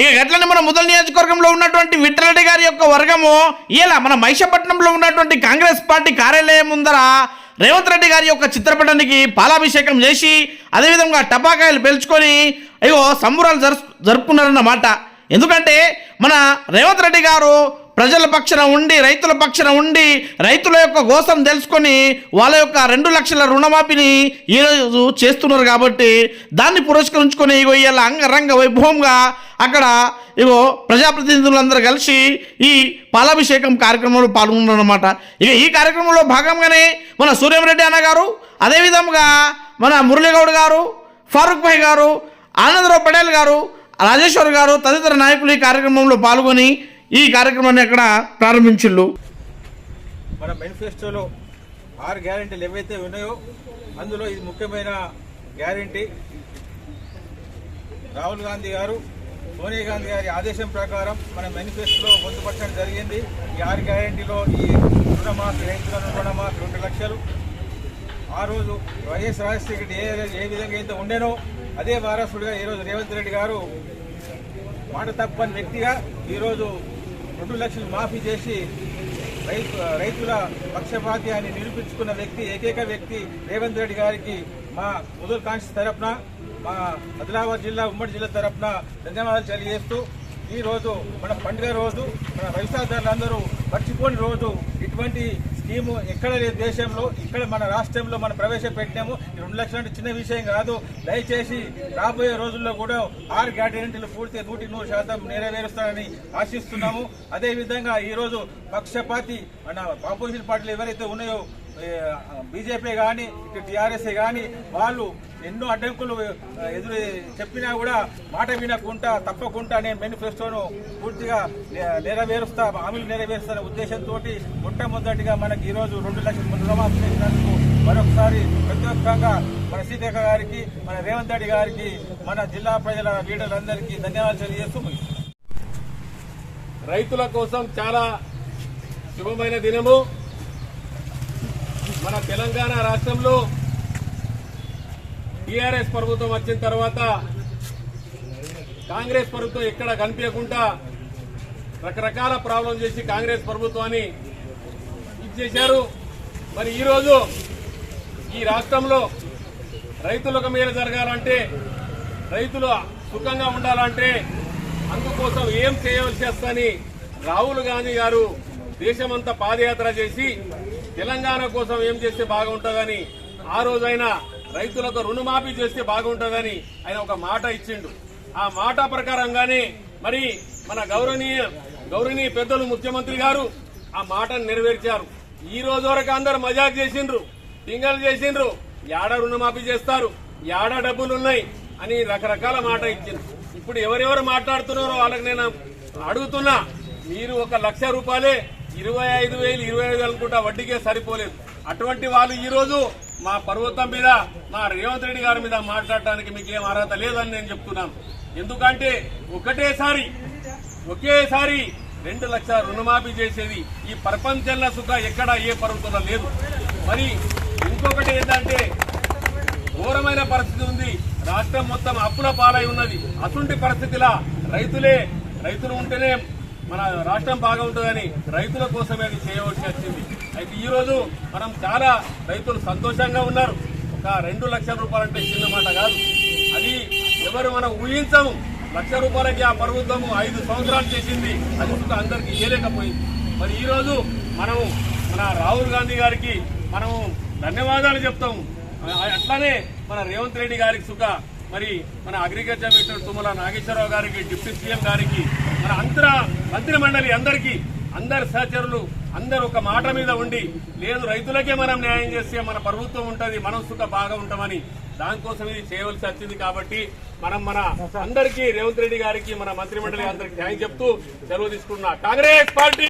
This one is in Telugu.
ఇక గట్లనే మన ముదల నియోజకవర్గంలో ఉన్నటువంటి విఠలరెడ్డి గారి యొక్క వర్గము ఇలా మన మైషపట్నంలో ఉన్నటువంటి కాంగ్రెస్ పార్టీ కార్యాలయం ముందర రేవంత్ రెడ్డి గారి యొక్క చిత్రపటానికి పాలాభిషేకం చేసి అదేవిధంగా టపాకాయలు పేల్చుకొని అయ్యో సంబురాలు జరు జరుపుకున్నారన్నమాట. ఎందుకంటే మన రేవంత్ రెడ్డి గారు ప్రజల పక్షన ఉండి రైతుల పక్షన ఉండి రైతుల యొక్క గోసం తెలుసుకొని వాళ్ళ యొక్క రెండు లక్షల రుణమాఫీని ఈరోజు చేస్తున్నారు కాబట్టి దాన్ని పురస్కరించుకొని ఇగో ఇవాళ అంగరంగ వైభవంగా అక్కడ ఇగో ప్రజాప్రతినిధులందరూ కలిసి ఈ పాలాభిషేకం కార్యక్రమంలో పాల్గొన్నారన్నమాట. ఇక ఈ కార్యక్రమంలో భాగంగానే మన సూర్యంరెడ్డి అన్న గారు అదేవిధంగా మన మురళీగౌడ్ గారు ఫారూక్ భాయ్ గారు ఆనందరావు పటేల్ గారు రాజేశ్వర్ గారు తదితర నాయకులు ఈ కార్యక్రమంలో పాల్గొని ఈ కార్యక్రమాన్ని అక్కడ ప్రారంభించిళ్ళు మన మేనిఫెస్టోలో ఆరు గ్యారెంటీలు ఏవైతే ఉన్నాయో అందులో ఇది ముఖ్యమైన గ్యారెంటీ. రాహుల్ గాంధీ గారు సోనియా గాంధీ గారి ఆదేశం ప్రకారం మన మేనిఫెస్టోలో పొందుపరచడం జరిగింది. ఈ ఆరు గ్యారెంటీలో ఈ రుణమాఫీ రైతులను రుణమాఫీ రెండు లక్షలు. ఆ రోజు వైఎస్ రాజశేఖర రెడ్డి ఏ ఏ విధంగా అయితే ఉండేనో అదే వారసుడిగా ఈరోజు రేవంత్ రెడ్డి గారు మాట తప్పని వ్యక్తిగా ఈరోజు రెండు లక్షలు మాఫీ చేసి రైతు రైతుల పక్షపాతి అని నిరూపించుకున్న వ్యక్తి ఏకైక వ్యక్తి రేవంత్ రెడ్డి గారికి మా ముదూర్ కాన్షియస్ తరపున మా ఆదిలాబాద్ జిల్లా ఉమ్మడి జిల్లా తరపున ధన్యవాదాలు తెలియజేస్తూ ఈ రోజు మన పండుగ రోజు మన వ్యవసాయదారులందరూ మర్చిపోని రోజు ఇటువంటి స్కీము ఎక్కడ లేదు దేశంలో ఇక్కడ మన రాష్ట్రంలో మనం ప్రవేశపెట్టినాము. ఈ రెండు లక్షలు అంటే చిన్న విషయం కాదు. దయచేసి రాబోయే రోజుల్లో కూడా ఆరు గ్యారెంటీలు పూర్తి నూటి నూరు శాతం నెరవేరుస్తారని ఆశిస్తున్నాము. అదేవిధంగా ఈరోజు పక్షపాతి మన ఆపోజిషన్ పార్టీలు ఎవరైతే ఉన్నాయో బీజేపీ కానీ ఇటు టీఆర్ఎస్ కానీ వాళ్ళు ఎన్నో అడ్డంకులు ఎదురు చెప్పినా కూడా మాట వినకుండా తప్పకుండా నేను మేనిఫెస్టోను పూర్తిగా నెరవేరుస్తా హామీలు నెరవేరుస్తున్న ఉద్దేశంతో మొట్టమొదటిగా మనకి ఈరోజు రెండు లక్షల రుణమాఫీ చేసినందుకు మరొకసారి ప్రత్యేకంగా మన సీతక్క గారికి మన రేవంత్ రెడ్డి గారికి మన జిల్లా ప్రజల లీడర్లందరికీ ధన్యవాదాలు తెలియజేస్తూ రైతుల కోసం చాలా శుభమైన దినము. మన తెలంగాణ రాష్ట్రంలో టీఆర్ఎస్ ప్రభుత్వం వచ్చిన తర్వాత కాంగ్రెస్ ప్రభుత్వం ఎక్కడ కనిపించకుండా రకరకాల ప్రాబ్లం చేసి కాంగ్రెస్ ప్రభుత్వాన్ని ఇచ్చేశారు మరి ఈరోజు ఈ రాష్ట్రంలో రైతులకు మేలు జరగాలంటే రైతులు సుఖంగా ఉండాలంటే అందుకోసం ఏం చేయవలసి వస్తుందని రాహుల్ గాంధీ గారు దేశమంతా పాదయాత్ర చేసి తెలంగాణ కోసం ఏం చేస్తే బాగుంటుందని ఆ రోజైనా రైతులకు రుణమాఫీ చేస్తే బాగుంటుందని ఆయన ఒక మాట ఇచ్చిండు. ఆ మాట ప్రకారంగానే మరి మన గౌరవనీయ గౌరవనీయ పెద్దలు ముఖ్యమంత్రి గారు ఆ మాటను నెరవేర్చారు. ఈ రోజు వరకు అందరు మజాక్ చేసిండ్రు టింగల్ చేసిండ్రు యాడ రుణమాఫీ చేస్తారు యాడ డబ్బులు ఉన్నాయి అని రకరకాల మాట ఇచ్చిండ్రు. ఇప్పుడు ఎవరెవరు మాట్లాడుతున్నారో వాళ్ళకి నేను అడుగుతున్నా మీరు ఒక లక్ష రూపాయలే ఇరవై ఐదు వేలు ఇరవై ఐదు వేలు అనుకుంటా వడ్డీకే సరిపోలేదు. అటువంటి వాళ్ళు ఈరోజు మా పర్వతం మీద మా రేవంత్ రెడ్డి గారి మీద మాట్లాడటానికి మీకు ఏం అర్హత లేదని నేను చెప్తున్నాను. ఎందుకంటే ఒకటేసారి ఒకేసారి రెండు లక్షల రుణమాఫీ చేసేది ఈ ప్రపంచంలో సుఖ ఎక్కడ ఏ పర్వతంలో లేదు. మరి ఇంకొకటి ఏంటంటే ఘోరమైన పరిస్థితి ఉంది. రాష్ట్రం మొత్తం అప్పుల పాలై ఉన్నది. అటువంటి పరిస్థితిలా రైతులే రైతులు ఉంటేనే మన రాష్ట్రం బాగుంటుందని రైతుల కోసమే అది చేయవలసి వచ్చింది. అయితే ఈరోజు మనం చాలా రైతులు సంతోషంగా ఉన్నారు. ఒక రెండు లక్షల రూపాయలు అంటే చిన్న మాట కాదు. అది ఎవరు మనం ఊహించము. లక్ష రూపాయలకి ఆ ప్రభుత్వము ఐదు సంవత్సరాలు చేసింది. అది అందరికీ అందరికి ఇవ్వలేకపోయింది మరి ఈ రోజు మనము మన రాహుల్ గాంధీ గారికి మనము ధన్యవాదాలు చెప్తాము. అట్లానే మన రేవంత్ రెడ్డి గారికి సుఖ మరి మన అగ్రికల్చర్ మినిస్టర్ తుమ్మల నాగేశ్వరరావు గారికి డిప్యూటీ సీఎం గారికి మన అంతర మంత్రి మండలి అందరికీ అందరు సహచరులు అందరు ఒక మాట మీద ఉండి లేదు రైతులకే మనం న్యాయం చేస్తే మన ప్రభుత్వం ఉంటుంది మనం సుఖ బాగా ఉంటామని దానికోసం ఇది చేయవలసి వచ్చింది కాబట్టి మనం మన అందరికీ రేవంత్ రెడ్డి గారికి మన మంత్రి మండలి అందరికి న్యాయం చెప్తూ సెలవు తీసుకున్నా కాంగ్రెస్ పార్టీ!